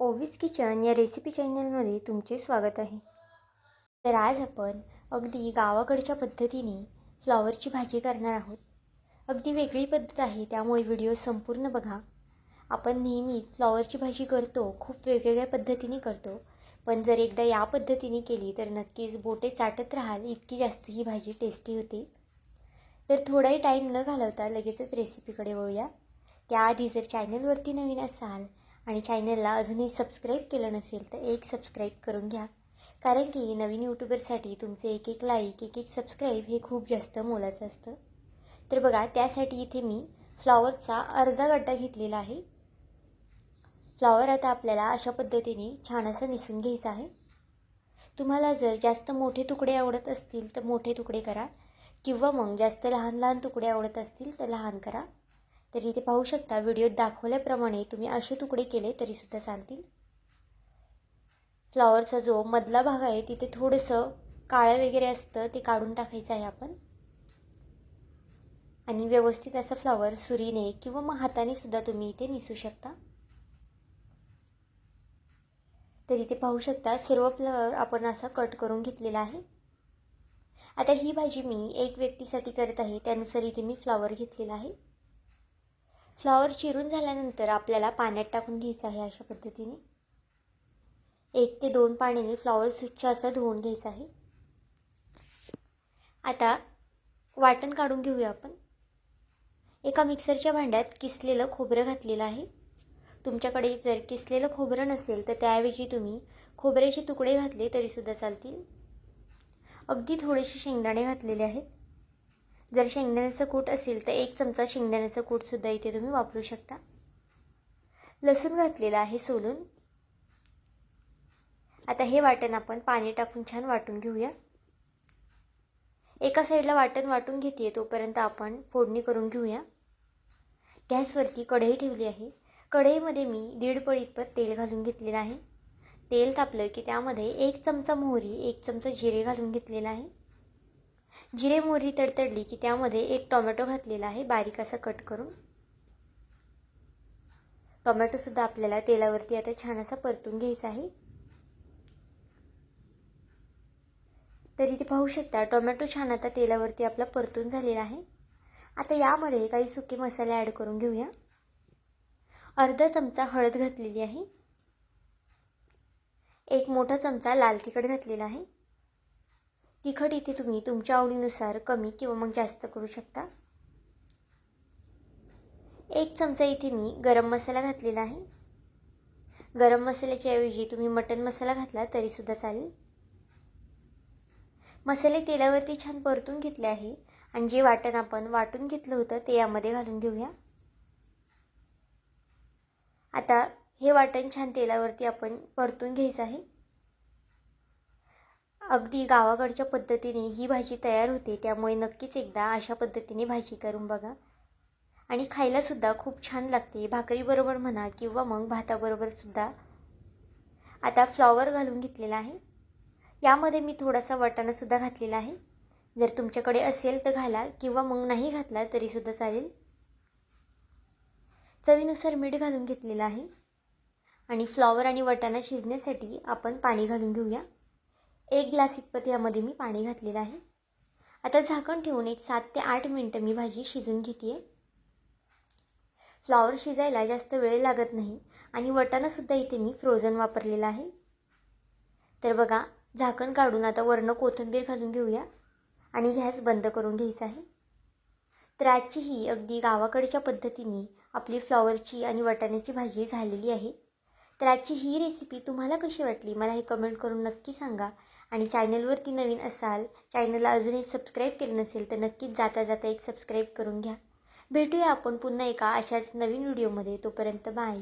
ओवीस kitchen या recipe चॅनलमध्ये तुमचे स्वागत आहे. तर आज आपण अगदी गावाकडच्या पद्धतीने फ्लॉवरची भाजी करणार आहोत. अगदी वेगळी पद्धत आहे त्यामुळे व्हिडिओ संपूर्ण बघा. आपण नेहमी फ्लॉवरची भाजी करतो खूप वेगवेगळ्या पद्धतीने करतो. पण जर एकदा या पद्धतीने केली तर नक्कीच बोटे चाटत राहाल इतकी जास्त ही भाजी टेस्टी होती. तर थोडाही टाईम न घालवता लगेचच रेसिपीकडे वळूया. त्याआधी जर चॅनलवरती नवीन असाल आणि चॅनलला अजूनही सबस्क्राईब केलं नसेल तर एक सबस्क्राईब करून घ्या. कारण की नवीन यूट्यूबरसाठी तुमचे एक एक लाईक एक एक सबस्क्राईब हे खूप जास्त मोलाचं असतं. तर बघा त्यासाठी इथे मी फ्लॉवरचा अर्धा गड्डा घेतलेला आहे. फ्लॉवर आता आपल्याला अशा पद्धतीने छान असं निसून घ्यायचं आहे. तुम्हाला जर जास्त मोठे तुकडे आवडत असतील तर मोठे तुकडे करा. किंवा मग जास्त लहान लहान तुकडे आवडत असतील तर लहान करा. तर इथे पाहू शकता व्हिडिओत दाखवल्याप्रमाणे तुम्ही असे तुकडे केले तरीसुद्धा चालतील. फ्लॉवरचा जो मधला भाग आहे तिथे थोडंसं काळं वगैरे असतं ते काढून टाकायचं आहे आपण. आणि व्यवस्थित असं फ्लॉवर सुरीने किंवा मग हाताने सुद्धा तुम्ही इथे निसू शकता. तर इथे पाहू शकता सर्व फ्लॉवर आपण असा कट करून घेतलेला आहे. आता ही भाजी मी एक व्यक्तीसाठी करत आहे त्यानुसार इथे मी फ्लॉवर घेतलेला आहे. फ्लॉवर चिरून झाल्यानंतर आपल्याला पाण्यात टाकून घ्यायचं आहे अशा पद्धतीने. एक ते दोन पाण्याने फ्लॉवर स्वच्छ असं धुवून घ्यायचं आहे. आता वाटण काढून घेऊया आपण. एका मिक्सरच्या भांड्यात किसलेलं खोबरं घातलेलं आहे. तुमच्याकडे जर किसलेलं खोबरं नसेल तर त्याऐवजी तुम्ही खोबऱ्याचे तुकडे घातले तरीसुद्धा चालतील. अगदी थोडेसे शेंगदाणे घातलेले आहेत. जर शेंगदाण्याचं कूट असेल तर एक चमचा शेंगदाण्याचं कूटसुद्धा इथे तुम्ही वापरू शकता. लसूण घातलेलं आहे सोलून. आता हे वाटण आपण पाणी टाकून छान वाटून घेऊया. एका साईडला वाटण वाटून घेते तोपर्यंत आपण फोडणी करून घेऊया. गॅसवरती कढई ठेवली आहे. कढईमध्ये मी दीड पळी तेल घालून घेतलेलं आहे. तेल तापलं की त्यामध्ये एक चमचा मोहरी एक चमचा जिरे घालून घेतलेला आहे. जिरे मोहरी तडतडली की त्यामध्ये एक टोमॅटो घातलेला आहे बारीक असा कट करून. टोमॅटोसुद्धा आपल्याला तेलावरती आता छान असा परतून घ्यायचा आहे. तर इथे पाहू शकता टोमॅटो छान आता तेलावरती आपला परतून झालेला आहे. आता यामध्ये काही सुके मसाले ॲड करून घेऊया. अर्धा चमचा हळद घातलेली आहे. एक मोठा चमचा लाल तिखट घातलेला आहे. तिखट इथे तुम्ही तुमच्या आवडीनुसार कमी किंवा मग जास्त करू शकता. एक चमचा इथे मी गरम मसाला घातलेला आहे. गरम मसाल्याच्या ऐवजी तुम्ही मटन मसाला घातला तरीसुद्धा चालेल. मसाले तेलावरती छान परतून घेतले आहे आणि जे वाटण आपण वाटून घेतलं होतं ते यामध्ये घालून घेऊया. आता हे वाटण छान तेलावरती आपण परतून घ्यायचं आहे. अगदी गावाकडच्या पद्धतीने ही भाजी तयार होते त्यामुळे नक्कीच एकदा अशा पद्धतीने भाजी करून बघा. आणि खायलासुद्धा खूप छान लागते. भाकरीबरोबर म्हणा किंवा मग भाताबरोबरसुद्धा आता फ्लॉवर घालून घेतलेला आहे. यामध्ये मी थोडासा वाटाणासुद्धा घातलेला आहे. जर तुमच्याकडे असेल तर घाला किंवा मग नाही घातला तरीसुद्धा चालेल. चवीनुसार मीठ घालून घेतलेलं आहे. आणि फ्लॉवर आणि वटाणा शिजण्यासाठी आपण पाणी घालून घेऊया. एक ग्लास इतपत यामध्ये मी पाणी घातलेलं आहे. आता झाकण ठेवून एक सात ते आठ मिनटं मी भाजी शिजून घेते आहे फ्लॉवर शिजायला जास्त वेळ लागत नाही आणि वटाणासुद्धा इथे मी फ्रोझन वापरलेला आहे. तर बघा झाकण काढून आता वरनं कोथिंबीर घालून घेऊया आणि गॅस बंद करून घ्यायचा आहे. तर आजची ही अगदी गावाकडच्या पद्धतीने आपली फ्लॉवरची आणि वटाण्याची भाजी झालेली आहे. तर आजची ही रेसिपी तुम्हाला कशी वाटली? मला हे कमेंट करून नक्की सांगा. आणि चॅनलवरती नवीन असाल चॅनलला अजूनही सबस्क्राईब केलं नसेल तर नक्कीच जाता जाता एक सबस्क्राईब करून घ्या. भेटूया आपण पुन्हा एका अशाच नवीन व्हिडिओमध्ये तोपर्यंत बाय